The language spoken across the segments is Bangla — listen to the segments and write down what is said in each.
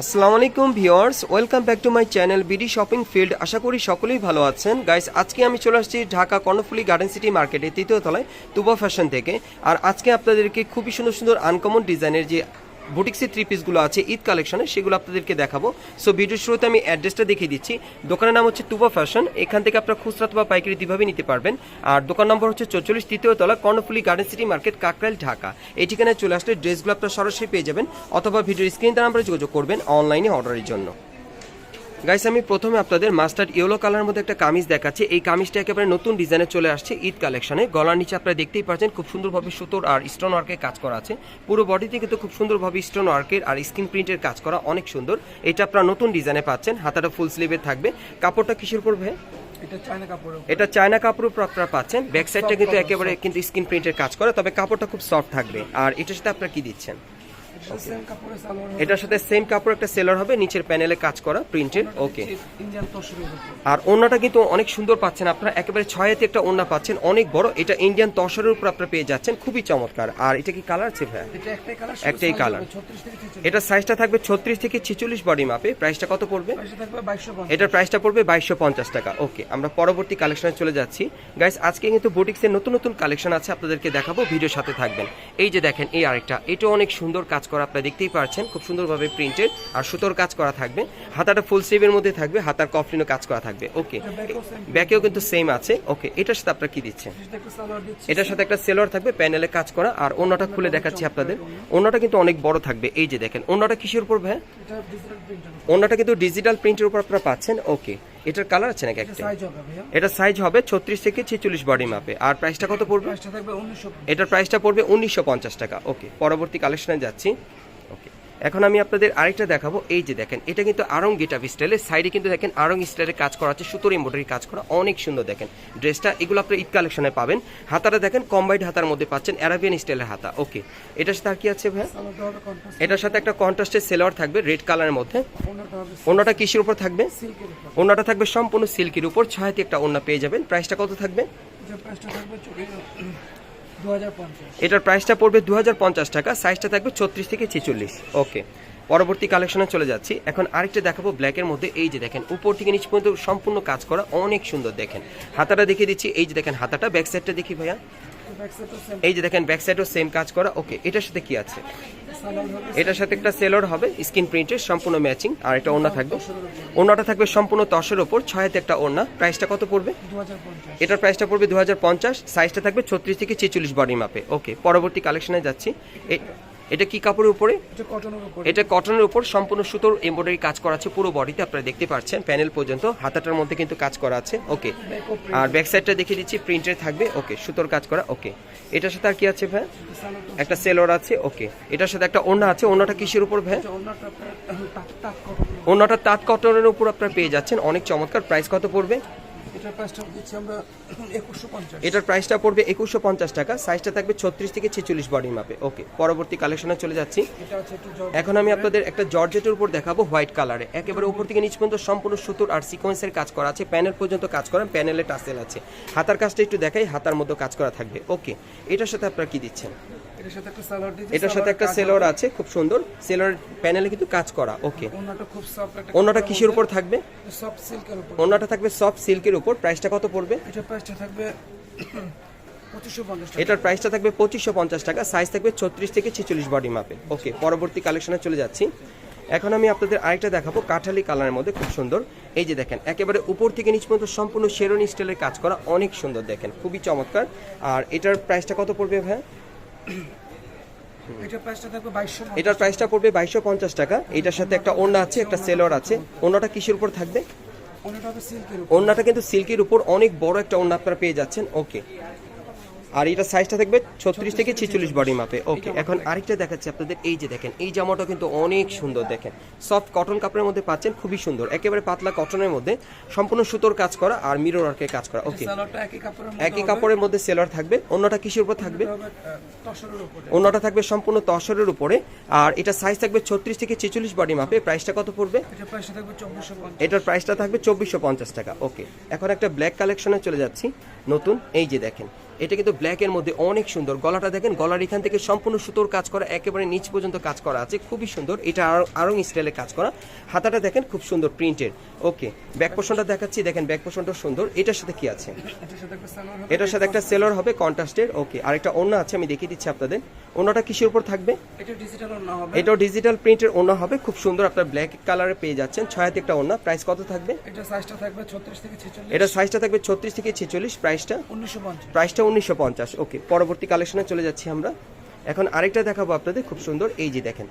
আসসালামু আলাইকুম viewers welcome back to my channel BD shopping field. আশা করি সকলেই ভালো আছেন। গাইস, আজকে আমি চলে আসছি ঢাকা কর্ণফুলি গার্ডেন সিটি মার্কেটে তৃতীয় তলায়, তুবা ফ্যাশন থেকে। আর আজকে আপনাদেরকে খুবই সুন্দর সুন্দর আনকমন ডিজাইনের যে বুটিক্সের থ্রি পিসগুলো আছে, ঈদ কালেকশনে সেগুলো আপনাদেরকে দেখাবো। সো ভিডিওর শুরুতে আমি অ্যাড্রেসটা দেখিয়ে দিচ্ছি। দোকানের নাম হচ্ছে তুবা ফ্যাশন এখান থেকে আপনারা খুচরা বা পাইকারি দুইভাবে নিতে পারবেন। আর দোকান নম্বর হচ্ছে চৌচল্লিশ, তৃতীয় তলা, Karnaphuli garden city market Kakrail, Dhaka. এই ঠিকানায় চলে আসলে ড্রেসগুলো আপনারা সরাসরি পেয়ে যাবেন। অথবা ভিডিওর স্ক্রিন তার নাম্বারে যোগাযোগ করবেন অনলাইনে অর্ডারের জন্য। গাইস আমি প্রথমে আপনাদের মাস্টার্ড ইয়েলো কালারের মধ্যে একটা কামিজ দেখাচ্ছি। এই কামিজটা একেবারে নতুন ডিজাইনে চলে আসছে ঈদ কালেকশনে। গলার নিচে আপনারা দেখতেই পাচ্ছেন খুব সুন্দরভাবে সুতোর আর স্টোন ওয়ার্কের কাজ করা আছে। পুরো বডিতে কিন্তু খুব সুন্দরভাবে স্টোন ওয়ার্কের আর স্ক্রিন প্রিন্টের কাজ করা অনেক সুন্দর। এটা আপনারা নতুন ডিজাইনে পাচ্ছেন হাতাটা ফুল স্লিভের থাকবে। কাপড়টা কিসের উপর ভাই? এটা চায়না কাপড় আপনারা পাচ্ছেন। ব্যাক সাইডটা কিন্তু একেবারে কিন্তু স্ক্রিন প্রিন্টের কাজ করে তবে কাপড়টা খুব সফট থাকবে। আর এটার সাথে আপনারা কি দিচ্ছেন? এটার সাথে সেম কাপড় একটা সেলার হবে নিচের প্যানেলে কাজ করা প্রিন্টেড ওকে আর ওড়নাটা কিন্তু অনেক সুন্দর পাচ্ছেন আপনারা একেবারে ছয়াতে একটা ওড়না পাচ্ছেন অনেক বড়। এটা ইন্ডিয়ান তসরের উপর আপনারা পেয়ে যাচ্ছেন খুবই চমৎকার। আর এটা কি কালার আছে ভাই এটা একটাই কালার একটাই colour। 36 থেকে 46 এটা সাইজটা থাকবে ছত্রিশ থেকে ছেচল্লিশ বডি মাপে প্রাইসটা কত পড়বে? পয়সা থাকবে 2250 এটার প্রাইসটা পড়বে বাইশশো পঞ্চাশ টাকা। ওকে আমরা পরবর্তী কালেকশনে চলে যাচ্ছি। গাইস আজকে কিন্তু বুটিক্সের নতুন নতুন কালেকশন আছে আপনাদেরকে দেখাবো ভিডিওর সাথে থাকবেন। এই যে দেখেন এই আরেকটা এটা অনেক সুন্দর কাজ করা আপনারা দেখতেই পাচ্ছেন খুব সুন্দরভাবে প্রিন্টেড আর সুতোর কাজ করা থাকবে। হাতাটা ফুল স্লিভের মধ্যে থাকবে হাতার কফলিনও কাজ করা থাকবে। ওকে ব্যাকেও কিন্তু সেম আছে। ওকে এটার সাথে আপনারা কি দিচ্ছেন? এটার সাথে একটা সেলোয়ার থাকবে প্যানেলে কাজ করা। আর অন্যটা খুলে দেখাচ্ছি আপনাদের। অন্যটা কিন্তু অনেক বড় থাকবে। এই যে দেখেন অন্যটা কিসের উপর ভাই অন্যটা কিন্তু ডিজিটাল প্রিন্টের উপর আপনারা পাচ্ছেন। ওকে এটার কালার আছে নাকি একটা সাইজ হবে ভাইয়া। এটা সাইজ হবে ছত্রিশ থেকে ছেচল্লিশ বডি মাপে আর প্রাইসটা কত পড়বে? প্রাইসটা থাকবে 1900 এটার প্রাইসটা পড়বে উনিশশো পঞ্চাশ টাকা। ওকে পরবর্তী কালেকশনে যাচ্ছি। এখন আমি আপনাদের আরেকটা দেখাবো। এই যে দেখেন এটা কিন্তু আরং গেটাপ স্টাইলের সাইডে কিন্তু দেখেন আরং স্টাইলের কাজ করা আছে সুতোর এমব্রয়ডারি কাজ করা অনেক সুন্দর দেখেন। ড্রেসটা এগুলো আপনার ঈদ কালেকশনে পাবেন। হাতাটা দেখেন কম্বাইড হাতার মধ্যে পাচ্ছেন অ্যারাবিয়ান স্টাইলের হাতা। ওকে এটার সাথে আর কি আছে ভাই এটার সাথে একটা কন্ট্রাস্টের সেলোয়ার থাকবে রেড কালারের মধ্যে। ওনাটা কিসের উপর থাকবে? ওনাটা থাকবে সম্পূর্ণ সিল্কের উপর ছয়তে একটা ওনা পেয়ে যাবেন। প্রাইসটা কত থাকবে? এটা প্রাইসটা থাকবে 2050 এটার প্রাইসটা পড়বে দু হাজার পঞ্চাশ টাকা সাইজটা থাকবে ছত্রিশ থেকে ছেচল্লিশ। ওকে পরবর্তী কালেকশনে চলে যাচ্ছি। এখন আরেকটা দেখাবো ব্ল্যাকের মধ্যে। এই যে দেখেন উপর থেকে নিচ পর্যন্ত সম্পূর্ণ কাজ করা অনেক সুন্দর দেখেন। হাতাটা দেখিয়ে দিচ্ছি। এই যে দেখেন হাতাটা ব্যাক সাইডটা দেখি ভাইয়া। এই যে দেখেন ব্যাক সাইডও সেম কাজ করা। ওকে এটার সাথে কি আছে? এটার সাথে একটা সেলর হবে, স্ক্রিন প্রিন্টের সম্পূর্ণ ম্যাচিং আর এটা ওড়না থাকবে। ওড়নাটা থাকবে সম্পূর্ণ তসের ওপর ছয়াতে একটা ওড়না। প্রাইসটা কত পড়বে? এটার প্রাইসটা পড়বে দু হাজার পঞ্চাশ সাইজটা থাকবে ছত্রিশ থেকে ছেচল্লিশ বডি মাপে ওকে পরবর্তী কালেকশনে যাচ্ছি। এটা কি কাপড়ের উপরে? এটা কটনের উপর। সম্পূর্ণ সুতোর এমব্রয়ডারি কাজ করা আছে পুরো বডিতে আপনারা দেখতে পাচ্ছেন প্যানেল পর্যন্ত হাতাটার মধ্যে কিন্তু কাজ করা আছে ওকে আর ব্যাক সাইডটা দেখিয়ে দিচ্ছি প্রিন্টের থাকবে ওকে সুতোর কাজ করা ওকে এটার সাথে আর কি আছে ভাই? সালোয়ারটা একটা সেলোর আছে ওকে এটার সাথে একটা ওড়না আছে ওড়নাটা কিসের উপর ভাই? কটনের ওড়নাটা তাঁত কটনের উপর। আপনারা পেয়ে যাচ্ছেন অনেক চমৎকার প্রাইস কত পড়বে? এটার প্রাইসটা দিচ্ছি আমরা 2150 এটার প্রাইসটা পড়বে একুশশো পঞ্চাশ টাকা সাইজটা থাকবে ছত্রিশ থেকে ছেচল্লিশ বডি মাপে ওকে পরবর্তী কালেকশনে চলে যাচ্ছি। এখন আমি আপনাদের একটা জর্জেটের উপর দেখাবো হোয়াইট কালারে একেবারে উপর থেকে নিচ পর্যন্ত সম্পূর্ণ সুতোর আর সিকোয়েন্সের কাজ করা আছে। প্যানেল পর্যন্ত কাজ করা প্যানেলে টাসেল আছে। হাতার কাজটা একটু দেখাই হাতার মধ্যে কাজ করা থাকবে। ওকে এটার সাথে আপনারা কি দিচ্ছেন? এটার সাথে একটা সেলোর আছে খুব সুন্দর। সেলোর প্যানেলে কিন্তু কাজ করা ওকে ওনাটা খুব সফট একটা অন্যটা কিসের উপর থাকবে? সফট সিল্কের উপর। অন্যটা থাকবে সফট সিল্কের উপর। প্রাইসটা কত পড়বে? এটার প্রাইসটা থাকবে 2550 টাকা। এটার প্রাইসটা থাকবে পঁচিশশো পঞ্চাশ টাকা। সাইজ থাকবে ছত্রিশ থেকে ছেচল্লিশ বডি মাপে ওকে পরবর্তী কালেকশনে চলে যাচ্ছি। এখন আমি আপনাদের আরেকটা দেখাবো কাঠালি কালারের মধ্যে খুব সুন্দর। এই যে দেখেন একেবারে উপর থেকে নিচ পর্যন্ত সম্পূর্ণ শেরনি স্টাইলের কাজ করা অনেক সুন্দর দেখেন খুবই চমৎকার। আর এটার প্রাইসটা কত পড়বে ভাই এটার প্রাইসটা থাকবে 2250 এটার প্রাইসটা পড়বে বাইশশো পঞ্চাশ টাকা। এটার সাথে একটা ওড়না আছে একটা সেলর আছে। ওড়নাটা কিসের উপর থাকবে? ওড়নাটা কিন্তু সিল্কের উপর অনেক বড় একটা ওড়না আপনারা পেয়ে যাচ্ছেন। ওকে আর এটা সাইজটা থাকবে ছত্রিশ থেকে ছেচল্লিশ বডি মাপে। ওকে এখন আরেকটা দেখাচ্ছি আপনাদের। এই যে দেখেন এই জামাটা কিন্তু অনেক সুন্দর দেখেন। সফট কটন কাপড়ের মধ্যে পাচ্ছেন খুবই সুন্দর। একেবারে পাতলা কটনের মধ্যে সম্পূর্ণ সুতোর কাজ করা আর মিরর আর্কের কাজ করা। ওকে একই কাপড়ের মধ্যে সেলার থাকবে। অন্যটা কিসের উপর থাকবে? হবে তসরের উপরে। অন্যটা থাকবে সম্পূর্ণ তসরের উপরে। আর এটা সাইজ থাকবে ছত্রিশ থেকে ছেচল্লিশ বডি মাপে। প্রাইসটা কত পড়বে? এটার প্রাইসটা থাকবে 2450 এটার প্রাইসটা থাকবে চব্বিশশো পঞ্চাশ টাকা। ওকে এখন একটা ব্ল্যাক কালেকশনে চলে যাচ্ছি। নতুন এই যে দেখেন। এটা কিন্তু ব্ল্যাকের মধ্যে অনেক সুন্দর। গলাটা দেখেন গলার এখান থেকে সম্পূর্ণ সুতোর কাজ করা একেবারে নিচ পর্যন্ত কাজ করা আছে। খুবই সুন্দর। এটা আরং- স্টাইলে কাজ করা। হাতাটা দেখেন খুব সুন্দর প্রিন্টের ওকে ব্যাক পোষণটা দেখাচ্ছি। দেখেন ব্যাক পোষণটা সুন্দর। এটার সাথে কি আছে? এটার সাথে একটা সেলর হবে কন্ট্রাস্টের ওকে আরেকটা ওন্না আছে আমি দেখিয়ে দিচ্ছি আপনাদের। ওন্নাটা কিসের উপর থাকবে? এটা ডিজিটাল না হবে। এটাও ডিজিটাল প্রিন্টের ওন্না হবে। খুব সুন্দর আপনার ব্ল্যাক কালারে পেয়ে যাচ্ছেন। ছয় হাতে একটা ওন্না প্রাইস কত থাকবে? এটা সাইজটা থাকবে 36 থেকে 46 এটা সাইজটা থাকবে ছত্রিশ থেকে ছেচল্লিশ। প্রাইসটা 1950 প্রাইসটা উনিশশো পঞ্চাশ। ওকে, পরবর্তী কালেকশনে চলে যাচ্ছি আমরা। এখন আরেকটা দেখাবো আপনাদের, খুব সুন্দর। এই যে দেখেন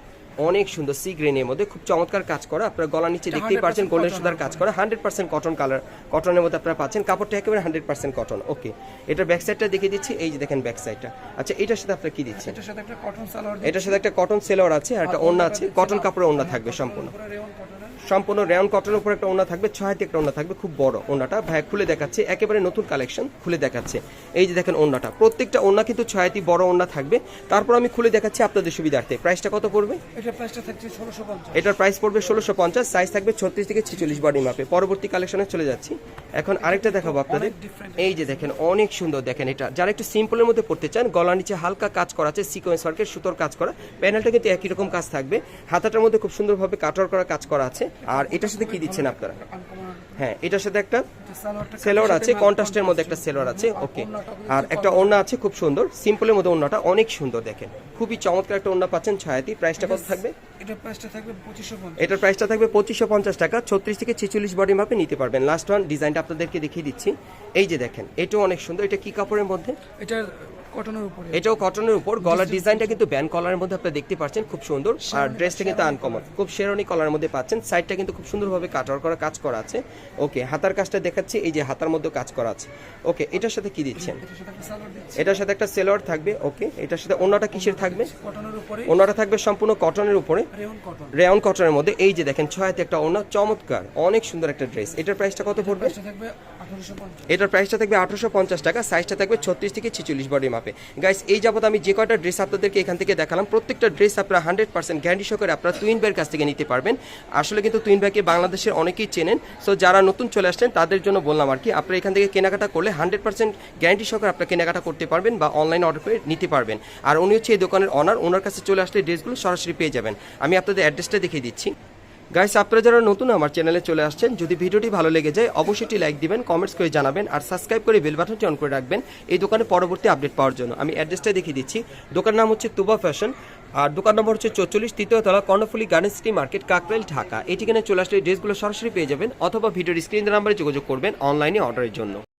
অনেক সুন্দর সি গ্রেনের মধ্যে। খুব চমৎকার কাজ করা। আপনার গলা নিচে দেখতেই 100% পাচ্ছেন গোল্ডেন সুতার কাজ করা। হান্ড্রেড পার্সেন্ট কটন কালার কটনের মধ্যে আপনারা পাচ্ছেন। কাপড়টা একেবারে হান্ড্রেড পার্সেন্ট কটন ওকে এটার ব্যাক সাইডটা দেখিয়ে দিচ্ছি। এই যে দেখেন ব্যাক সাইডটা আচ্ছা এটার সাথে আপনার কি দিচ্ছেন? এটার সাথে একটা কটন সালোয়ার এটার সাথে একটা কটন সেলোয়ার আছে আর একটা ওড়না আছে। কটন কাপড়ের ওড়না থাকবে সম্পূর্ণ। সম্পূর্ণ রেয়ন কটনের উপর একটা ওনা থাকবে ছয় হাতে একটা ওনা থাকবে। খুব বড় ওনাটা ভাই খুলে দেখাচ্ছে। একেবারে নতুন কালেকশন খুলে দেখাচ্ছে। এই যে দেখেন ওনাটা প্রত্যেকটা ওনা কিন্তু ছয় হাতি বড় ওনা থাকবে। তারপর আমি খুলে দেখাচ্ছি আপনাদের সুবিধার্থে। প্রাইসটা কত পড়বে? এটা প্রাইসটা থাকছে 1650 এটার প্রাইস পড়বে ষোলোশো পঞ্চাশ সাইজ থাকবে ছত্রিশ থেকে ছেচল্লিশ বডি মাপে পরবর্তী কালেকশনে চলে যাচ্ছি। এখন আরেকটা দেখাবো আপনাদের। এই যে দেখেন অনেক সুন্দর দেখেন এটা। যারা একটু সিম্পলের মধ্যে পড়তে চান গলা নিচে হালকা কাজ করা আছে সিকোয়েন্স ওয়ার্কের সুতোর কাজ করা প্যানেলটা কিন্তু একই রকম কাজ থাকবে। হাতাটার মধ্যে খুব সুন্দরভাবে কাটার করা কাজ করা আছে। আর এটার সাথে কি দিচ্ছেন আপনারা? হ্যাঁ এটার সাথে একটা সেলোয়ার আছে কন্ট্রাস্টের মধ্যে একটা সেলোয়ার আছে ওকে আর একটা ওড়না আছে খুব সুন্দর সিম্পলের মধ্যে ওড়নাটা অনেক সুন্দর দেখেন। খুবই চমৎকার একটা ওড়না পাচ্ছেন ছায়াতি প্রাইসটা কত থাকবে? এটা প্রাইসটা থাকবে 2550 এটার প্রাইসটা থাকবে পঁচিশশো পঞ্চাশ টাকা ছত্রিশ থেকে ছেচল্লিশ বডি মাপে নিতে পারবেন। লাস্ট ওয়ান ডিজাইনটা আপনাদেরকে দেখিয়ে দিচ্ছি। এই যে দেখেন এটাও অনেক সুন্দর এটা কি কাপড়ের মধ্যে? এটা কটনের উপরে। এটাও কটনের উপর। গলার ডিজাইনটা কিন্তু ব্যান্ড কলারের মধ্যে আপনারা দেখতে পাচ্ছেন খুব সুন্দর। আর ড্রেসটা কিন্তু আনকমন খুব শেরনি কলারের মধ্যে পাচ্ছেন। সাইডটা কিন্তু খুব সুন্দরভাবে কাটার করা কাজ করা আছে। ওকে হাতার কাজটা দেখাচ্ছি। এই যে হাতার মধ্যে কাজ করা আছে। ওকে এটার সাথে কি দিচ্ছেন? এটার সাথে একটা সালোয়ার দিচ্ছি। এটার সাথে একটা সেলোয়ার থাকবে। ওকে এটার সাথে অন্যটা কিসের থাকবে? ওনাটা থাকবে সম্পূর্ণ কটনের উপরে। রেওন রেয়ন কটনের মধ্যে। এই যে দেখেন ছয়াতে একটা ওনা চমৎকার। অনেক সুন্দর একটা ড্রেস এটার প্রাইসটা কত পড়বে? প্রাইসটা থাকবে 1850 এটার প্রাইসটা থাকবে আঠারোশো পঞ্চাশ টাকা সাইজটা থাকবে ছত্রিশ থেকে ছেচল্লিশ বডি মাপে গাইস এই যাবত আমি যে কয়টা ড্রেস আপনাদেরকে এখান থেকে দেখালাম, প্রত্যেকটা ড্রেস আপনারা হান্ড্রেড পার্সেন্ট গ্যারান্টি সহকারে আপনারা তুইন ভাইয়ের কাছ থেকে নিতে পারবেন। আসলে কিন্তু তুইন ভাইকে বাংলাদেশের অনেকেই চেনেন। সো যারা নতুন চলে আসছেন, তাদের জন্য বললাম আর কি, আপনারা এখান থেকে কেনাকাটা করলে হান্ড্রেড পার্সেন্ট গ্যারান্টি সহকারে আপনারা কেনাকাটা করতে পারবেন বা অনলাইন অর্ডার করে নিতে পারবেন। আর উনি হচ্ছে এই দোকানের অনার ওনার কাছে চলে আসলে ড্রেসগুলো সরাসরি পেয়ে যাবেন। আমি আপনাদের অ্যাড্রেসটা দেখিয়ে দিচ্ছি। গাইস আপনারা যারা নতুন আমার চ্যানেলে চলে আসছেন, যদি ভিডিওটি ভালো লেগে যায়, অবশ্যই লাইক দিবেন কমেন্টস করে জানাবেন, আর সাবস্ক্রাইব করে বেল বাটনটি অন করে রাখবেন। এই দোকানে পরবর্তী আপডেট পাওয়ার জন্য। আমি অ্যাড্রেসটা দেখিয়ে দিচ্ছি। দোকান নাম হচ্ছে তুবা ফ্যাশন আর দোকান নম্বর হচ্ছে চৌচল্লিশ তৃতীয় তলা, Karnaphuli garden city market Kakrail, Dhaka. এই ঠিকানায় চলে আসলে ড্রেসগুলো সরাসরি পেয়ে যাবেন, অথবা ভিডিওর স্ক্রিন নাম্বারে যোগাযোগ করবেন অনলাইনে অর্ডারের জন্য।